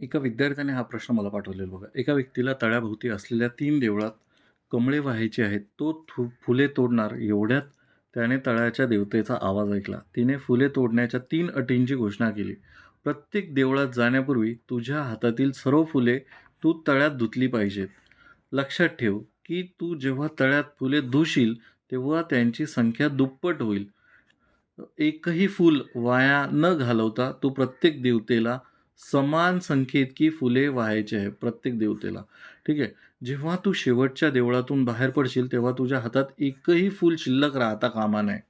एका विद्यार्थ्याने हा प्रश्न मला पाठवलेला बघा. एका व्यक्तीला तळ्याभोवती असलेल्या तीन देवळात कमळे व्हायचे आहेत. तो थु फुले तोडणार एवढ्यात त्याने तळ्याच्या देवतेचा आवाज ऐकला. तिने फुले तोडण्याच्या तीन अटींची घोषणा केली. प्रत्येक देवळात जाण्यापूर्वी तुझ्या हातातील सर्व फुले तू तळ्यात धुतली पाहिजेत. लक्षात ठेव की तू जेव्हा तळ्यात फुले धुशील तेव्हा त्यांची संख्या दुप्पट होईल. एकही फूल वाया न घालवता तू प्रत्येक देवतेला समान संख्येइतकी फुले व्हायची आहे प्रत्येक देवतेला. ठीक आहे. जेव्हा तू शेवटच्या देवळातून बाहेर पडशील तेव्हा तुझ्या हातात एकही फूल शिल्लक राहता कामा नये.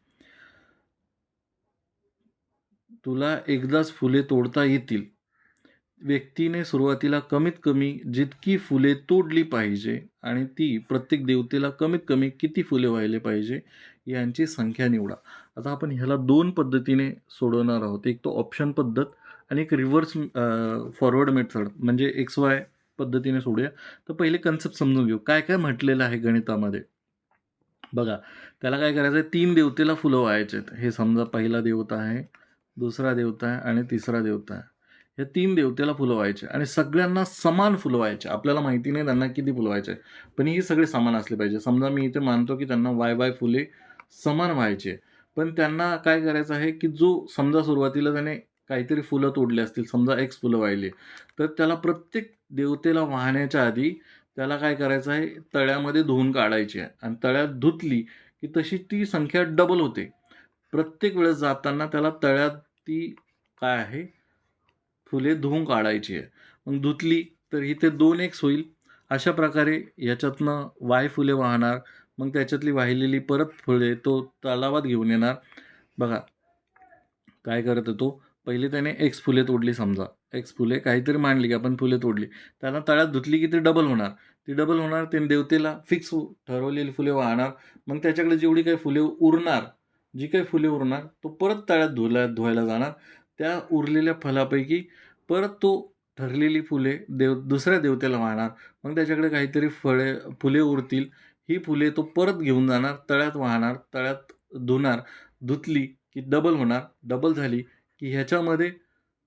तुला एकदाच फुले तोडता येतील. व्यक्तीने सुरुवातीला कमीत कमी जितकी फुले तोडली पाहिजे आणि ती प्रत्येक देवतेला कमीत कमी किती फुले व्हायले पाहिजे यांची संख्या निवडा. आता आपण ह्याला दोन पद्धतीने सोडवणार आहोत. एक तो ऑप्शन पद्धत आणि एक रिव्हर्स फॉरवर्ड मेथड म्हणजे एक्स वाय पद्धतीने सोडूया. तर पहिले कन्सेप्ट समजून घेऊ. काय-काय म्हटलेलं आहे गणितामध्ये? बघा, त्याला काय करायचं आहे तीन देवतेला फुलं व्हायचे आहेत. हे समजा पहिला देवता आहे, दुसरा देवता आहे आणि तिसरा देवता आहे. या तीन देवतेला फुलं व्हायचे आणि सगळ्यांना समान फुलं व्हायचे. आपल्याला माहिती नाही त्यांना किती फुलं व्हायचे. पण ही सगळे समान असले पाहिजे. समजा मी इथे मानतो की त्यांना वाय-वाय फुले समान व्हायचे. पण त्यांना काय करायचं आहे की जो समजा सुरुवातीला त्याने काहीतरी फुलं तोडली असतील, समजा एक्स फुलं वाहिली. तर त्याला प्रत्येक देवतेला वाहण्याच्या आधी त्याला काय करायचं आहे तळ्यामध्ये धुवून काढायची आहे आणि तळ्यात धुतली की तशी ती संख्या डबल होते. प्रत्येक वेळेस जाताना त्याला तळ्यात ती काय आहे फुले धुवून काढायची आहे. मग धुतली तर इथे 2x होईल. अशा प्रकारे याच्यातनं वाय फुले वाहणार. मग त्याच्यातली वाहिलेली परत फुले तो तलावात घेऊन येणार. बघा, काय करत होतो तो, पहिले त्याने एक्स फुले तोडली समजा. एक्स फुले काहीतरी मांडली की आपण फुले तोडली. त्याला तळ्यात धुतली की ती डबल होणार. ती डबल होणार ते देवतेला फिक्स ठरवलेली फुले वाहणार. मग त्याच्याकडे जेवढी काही फुले उरणार, जी काही फुले उरणार तो परत तळ्यात धुला धुवायला जाणार. त्या उरलेल्या फलापैकी परत तो ठरलेली फुले देव दुसऱ्या देवतेला वाहणार. मग त्याच्याकडे काहीतरी फळे फुले उरतील. ही फुले तो परत घेऊन जाणार, तळ्यात वाहणार, तळ्यात धुणार. धुतली की डबल होणार. डबल झाली की ह्याच्यामध्ये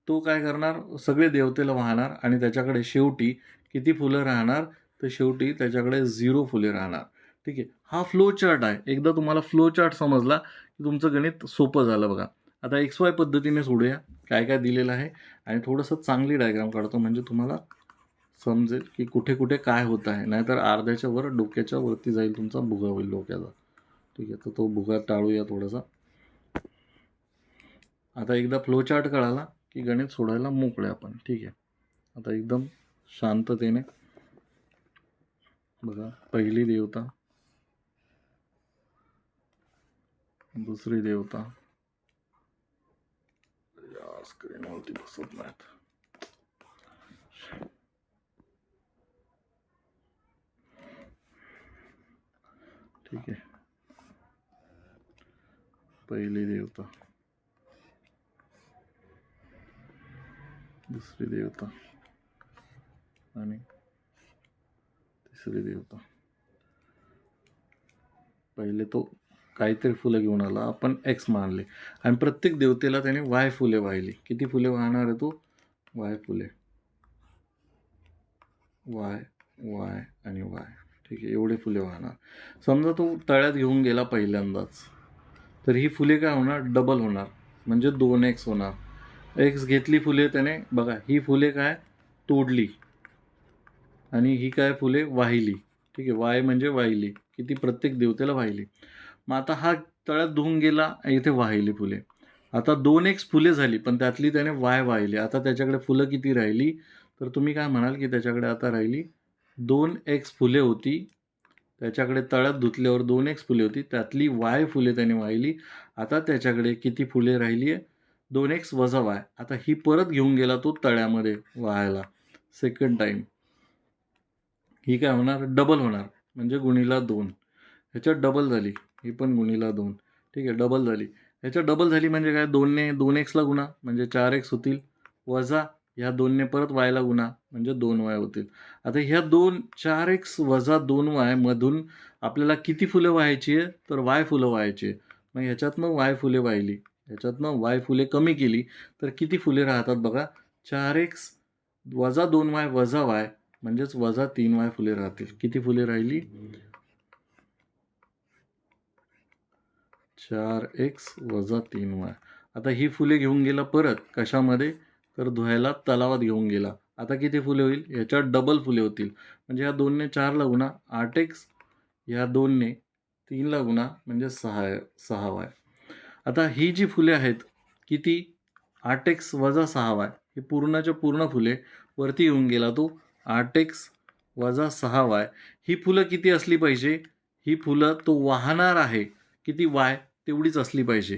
तो काय करणार सगळे देवतेला वाहणार आणि त्याच्याकडे शेवटी किती फुलं राहणार, तर शेवटी त्याच्याकडे झिरो फुले राहणार. ठीक आहे. हा फ्लो चार्ट आहे. एकदा तुम्हाला फ्लो चार्ट समजला की तुमचं गणित सोपं झालं बघा. आता एक्स वाय पद्धतीने सोडूया. काय-काय दिलेलं आहे आणि थोडंसं चांगली डायग्राम काढतो म्हणजे तुम्हाला समजेल की कुठे-कुठे काय होत आहे. नाहीतर अर्ध्याच्या वर डोक्याच्या वरती जाईल तुमचा भुगा होईल डोक्याचा. ठीक आहे. तर तो भुगा टाळूया थोडासा. आता एकदा फ्लो चार्ट कळाला की गणित सोडायला मोकळे आपण. ठीक आहे. आता एकदम शांततेने बघा, पहिली देवता दुसरी देवता यार स्क्रीनवरती बसत नाहीत. ठीक आहे. पहिली देवता दुसरी देवता आणि तिसरी देवता. पहिले तो काहीतरी फुलं घेऊन आला. आपण एक्स मानले आणि प्रत्येक देवतेला त्याने वाय फुले वाहिली. किती फुले वाहणार आहे तो? वाय फुले. वाय, वाय आणि वाय. ठीक आहे. एवढे फुले वाहणार. समजा तो तळ्यात घेऊन गेला पहिल्यांदाच. तर ही फुले काय होणार डबल होणार. म्हणजे दोन एक्स होणार. एक्स घेतली फुले त्याने बघा ही फुले काय तोडली आणि ही काय फुले वाहिली. ठीक आहे. वाय म्हणजे वाहिली. किती प्रत्येक देवतेला वाहिली. मग आता हा तळ्यात धुवून गेला इथे वाहिली फुले. आता दोन एक फुले झाली पण त्यातली त्याने वाय वाहिली. आता त्याच्याकडे फुलं किती राहिली? तर तुम्ही काय म्हणाल की त्याच्याकडे आता राहिली दोन एक्स फुले होती. त्याच्याकडे तळ्यात धुतल्यावर दोन एक्स फुले होती. त्यातली वाय फुले त्याने वाहिली. आता त्याच्याकडे किती फुले राहिली आहे? दोन एक्स वजा वाय. आता ही परत घेऊन गेला तो तळ्यामध्ये वाहायला सेकंड टाईम. ही काय होणार डबल होणार म्हणजे गुणीला दोन ह्याच्यात डबल झाली. ही पण गुणीला दोन ठीक आहे. डबल झाली. ह्याच्यात डबल झाली म्हणजे काय दोनने दोन एक्सला गुणा म्हणजे चार एक्स होतील. वजा ह्या दोनने परत वायला गुणा म्हणजे दोन वाय होतील. आता ह्या 2 4x वजा दोन वायमधून आपल्याला किती फुलं वाहायची आहे? तर वाय फुलं वाहायची आहे. मग ह्याच्यातनं वाय फुले वाहिली. याच्यातनं वाय फुले कमी केली तर किती फुले राहतात बघा? चार एक्स वजा दोन वाय वजा वाय म्हणजेच वजा तीन वाय फुले राहतील. किती फुले राहिली? चार एक्स वजा तीन वाय. आता ही फुले घेऊन गेला परत कशामध्ये? तर धुवायला तलावात घेऊन गेला. आता किती फुले होईल? याच्यात डबल फुले होतील. म्हणजे ह्या दोनने चारला गुणा आठ एक्स ह्या दोनने तीनला गुणा म्हणजे सहा सहा वाय. आता ही जी फुले आहेत किती? आठ एक्स वजा सहावा हे ही पूर्ण फुले वरती येऊन गेला तो आठ एक्स वजा सहावाय ही फुलं किती असली पाहिजे? ही फुलं तो वाहणार आहे. किती वाय? तेवढीच असली पाहिजे.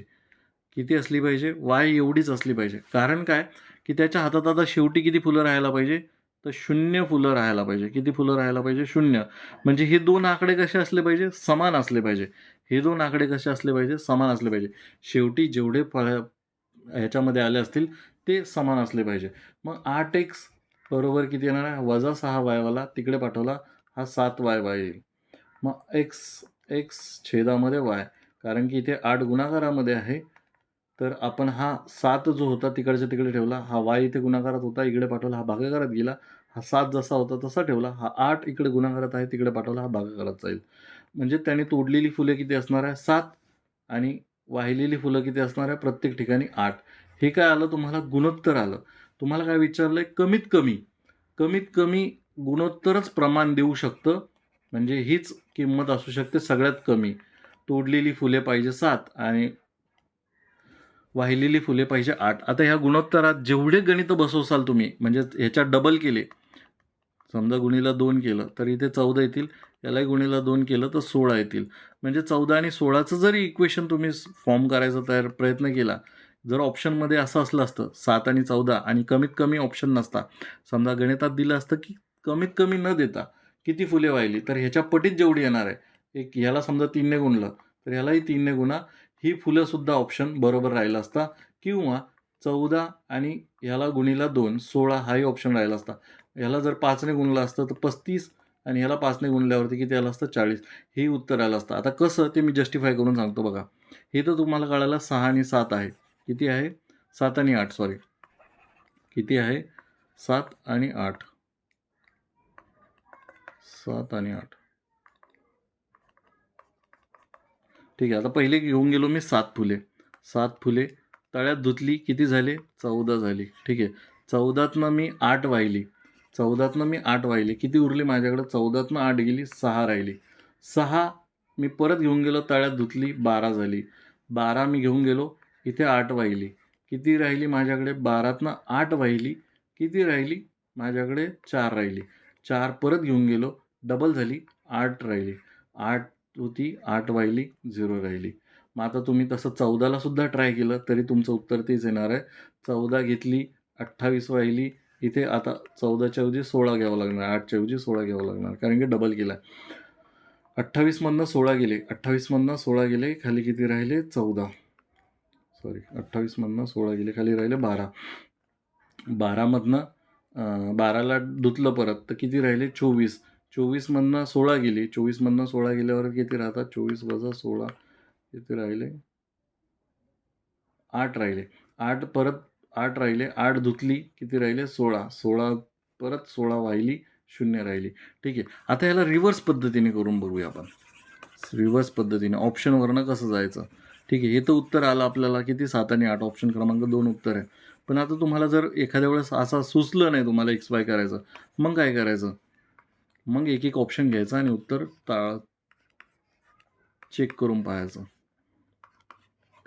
किती असली पाहिजे? वाय एवढीच असली पाहिजे. कारण काय? की त्याच्या हातात आता शेवटी किती फुलं राहायला पाहिजे? तर शून्य फुलं राहायला पाहिजे. किती फुलं राहायला पाहिजे? शून्य. म्हणजे हे दोन आकडे कसे असले पाहिजे? समान असले पाहिजे. हे दोन आकडे कसे असले पाहिजे? समान असले पाहिजे. शेवटी जेवढे फळ ह्याच्यामध्ये आले असतील ते समान असले पाहिजे. मग आठ एक्स बरोबर किती येणार आहे? वजा सहा वायवाला तिकडे पाठवला हा सात वाय वाय येईल. मग एक्स एक्स छेदामध्ये वाय कारण की इथे आठ गुणाकारामध्ये आहे. तर आपण हा सात जो होता तिकडच्या तिकडे ठेवला हा वाय इथे गुणाकारात होता इकडे पाठवला हा भागाकारात गेला हा सात जसा होता तसा ठेवला हा आठ इकडे गुणाकारात आहे तिकडे पाठवला हा भागाकारात जाईल. म्हणजे त्याने तोडलेली फुले किती असणार आहे? सात आणि वाहिलेली फुलं किती असणार आहे? प्रत्येक ठिकाणी आठ. हे काय आलं? तुम्हाला गुणोत्तर आलं. तुम्हाला काय विचारलंय? कमीत कमी कमीत कमी गुणोत्तरच प्रमाण देऊ शकतं. म्हणजे हीच किंमत असू शकते सगळ्यात कमी. तोडलेली फुले पाहिजे सात आणि वाहिलेली फुले पाहिजे आठ. आता ह्या गुणोत्तरात जेवढे गणित बसवसाल तुम्ही म्हणजे ह्याच्यात डबल केले समजा गुणीला दोन केलं तर इथे चौदा येतील यालाही गुणीला दोन केलं तर सोळा येतील. म्हणजे चौदा आणि सोळाचं जरी इक्वेशन तुम्ही फॉर्म करायचा तयार प्रयत्न केला जर ऑप्शनमध्ये असं असलं असतं सात आणि चौदा आणि कमीत कमी ऑप्शन नसता समजा गणितात दिलं असतं की कमीत कमी न देता किती फुले वाहिली तर ह्याच्या पटीत जेवढी येणार आहे एक ह्याला समजा तीनने गुणलं तर ह्यालाही तीनने गुणा ही फुलंसुद्धा ऑप्शन बरोबर राहिला असता. किंवा चौदा आणि ह्याला गुणीला दोन सोळा हाही ऑप्शन राहिला असता. ह्याला जर पाचने गुणलं असतं तर पस्तीस आणि ह्याला पाचने गुणल्यावरती किती आलं असतं? चाळीस. हे उत्तर आलं असतं. आता कसं ते मी जस्टिफाय करून सांगतो बघा. हे तर तुम्हाला कळायला सहा आणि सात आहे. किती आहे? सात आणि आठ सॉरी किती आहे? सात आणि आठ. सात आणि आठ. ठीक आहे आता पहिले घेऊन गेलो मी सात फुले. सात फुले तळ्यात धुतली किती झाले? चौदा झाली. ठीक आहे चौदातनं मी आठ वाहिली. चौदातनं मी आठ वाहिली. किती उरली माझ्याकडं? चौदातनं आठ गेली सहा राहिली. सहा मी परत घेऊन गेलो तळ्यात धुतली बारा झाली. बारा मी घेऊन गेलो इथे आठ वाहिली. किती राहिली माझ्याकडे? बारातनं आठ वाहिली. किती राहिली? माझ्याकडे चार राहिली. चार परत घेऊन गेलो डबल झाली आठ राहिली. आठ होती आठ वाहिली झिरो राहिली. मग आता तुम्ही तसं चौदाला सुद्धा ट्राय केलं तरी तुमचं उत्तर तेच येणार आहे. चौदा घेतली अठ्ठावीस वाहिली इथे आता चौदाच्या ऐवजी सोळा घ्यावं लागणार आठच्या ऐवजी सोळा घ्यावं लागणार कारण की डबल केला अठ्ठावीसमधनं सोळा गेले अठ्ठावीसमधनं सोळा गेले खाली किती राहिले? चौदा. सॉरी अठ्ठावीसमधनं सोळा गेले खाली राहिले बारा. बारामधनं बाराला धुतलं परत तर किती राहिले? चोवीस. चोवीसमधनं सोळा गेली. चोवीसमधनं सोळा गेल्यावर किती राहतात? चोवीस वजा सोळा किती राहिले? आठ राहिले. आठ परत आठ राहिले. आठ धुतली किती राहिले? सोळा. सोळा परत सोळा वाहिली शून्य राहिली. ठीक आहे. आता याला रिव्हर्स पद्धतीने करून बघूया आपण. रिव्हर्स पद्धतीने. ऑप्शनवरनं कसं जायचं? ठीक आहे. हे तर उत्तर आलं आपल्याला. किती? सात आणि आठ. ऑप्शन क्रमांक दोन उत्तर आहे. पण आता तुम्हाला जर एखाद्या वेळेस असा सुचलं नाही तुम्हाला एक्स वाय करायचं मग काय करायचं? मग एक एक ऑप्शन घ्यायचा आणि उत्तर ता चेक करून पाहायचं.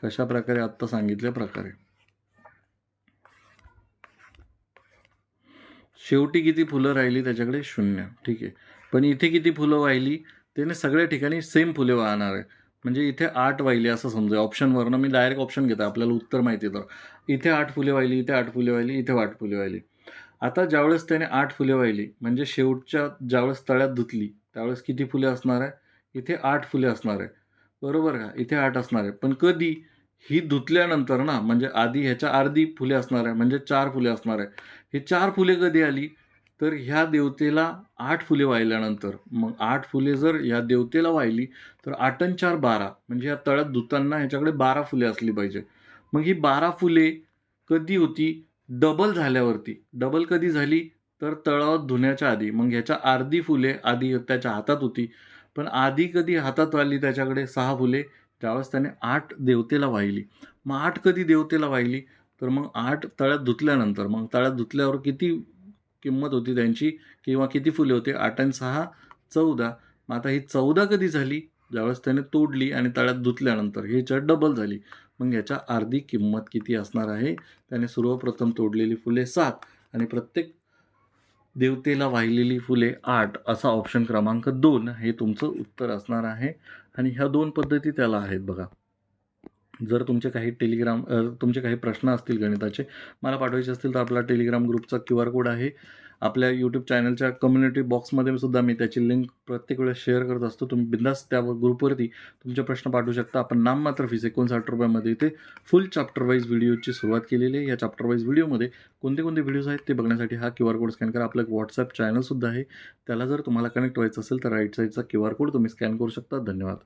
कशा प्रकारे आत्ता सांगितल्या प्रकारे. शेवटी किती फुलं राहिली त्याच्याकडे? शून्य. ठीक आहे. पण इथे किती फुलं वाहिली? त्याने सगळ्या ठिकाणी सेम फुले वाहणार आहे. म्हणजे इथे आठ वाहिली असं समजा ऑप्शनवरनं मी डायरेक्ट ऑप्शन घेतो आपल्याला उत्तर माहिती तर. इथे आठ फुले वाहिली इथे आठ फुले वाहिली इथे आठ फुले वाहिली. आता ज्यावेळेस त्याने आठ फुले वाहिली म्हणजे शेवटच्या ज्यावेळेस तळ्यात धुतली त्यावेळेस किती फुले असणार आहे? इथे आठ फुले असणार आहे. बरोबर का? इथे आठ असणार आहे. पण कधी? ही धुतल्यानंतर ना म्हणजे आधी ह्याच्या अर्धी फुले असणार आहे म्हणजे चार फुले असणार आहे. हे चार फुले कधी आली? तर ह्या देवतेला आठ फुले वाहिल्यानंतर. मग आठ फुले जर ह्या देवतेला वाहिली तर आठ आणि चार बारा. म्हणजे या तळ्यात धुताना ह्याच्याकडे बारा फुले असली पाहिजे. मग ही बारा फुले कधी होती? डबल झाल्यावरती. डबल कधी झाली? तर तळावात धुण्याच्या आधी. मग ह्याच्या अर्धी फुले आधी त्याच्या हातात होती. पण आधी कधी हातात आली त्याच्याकडे सहा फुले? त्यावेळेस त्याने आठ देवतेला वाहिली. मग आठ कधी देवतेला वाहिली? तर मग आठ तळ्यात धुतल्यानंतर. मग तळ्यात धुतल्यावर किती किंमत होती त्यांची? किंवा किती फुले होते? आठ आणि सहा चौदा. मग आता ही चौदा कधी झाली? ज्यावेळेस त्याने तोडली आणि तळ्यात धुतल्यानंतर. ही चढ डबल झाली. मग याच्या अर्धी किंमत किती असणार आहे? त्याने सर्वप्रथम तोडलेली फुले सात आणि प्रत्येक देवतेला वाहिलेली फुले आठ असा ऑप्शन क्रमांक दोन हे तुमचं उत्तर असणार आहे. आणि ह्या दोन पद्धती त्याला आहेत बघा. जर तुमचे काही टेलिग्राम तुमचे काही प्रश्न असतील गणिताचे मला पाठवायचे असतील तर आपला टेलिग्राम ग्रुपचा क्यू आर कोड आहे. आपल्या यूट्यूब चॅनलच्या कम्युनिटी बॉक्समध्ये सुद्धा मी त्याची लिंक प्रत्येक वेळेस शेअर करत असतो. तुम्ही बिंदास त्या ग्रुपवरती तुमचे प्रश्न पाठवू शकता. आपण नाममात्र फीस एकोणसाठ रुपयामध्ये इथे फुल चॅप्टर वाईज व्हिडिओची सुरुवात केलेली आहे. या चॅप्टर वाईज व्हिडिओमध्ये कोणते कोणते व्हिडिओज आहेत ते बघण्यासाठी हा क्यू आर कोड स्कॅन करा. आपलं एक व्हॉट्सअप चॅनलसुद्धा आहे. त्याला जर तुम्हाला कनेक्ट व्हायचं असेल तर राईट साईडचा क्यू आर कोड तुम्ही स्कॅन करू शकता. धन्यवाद.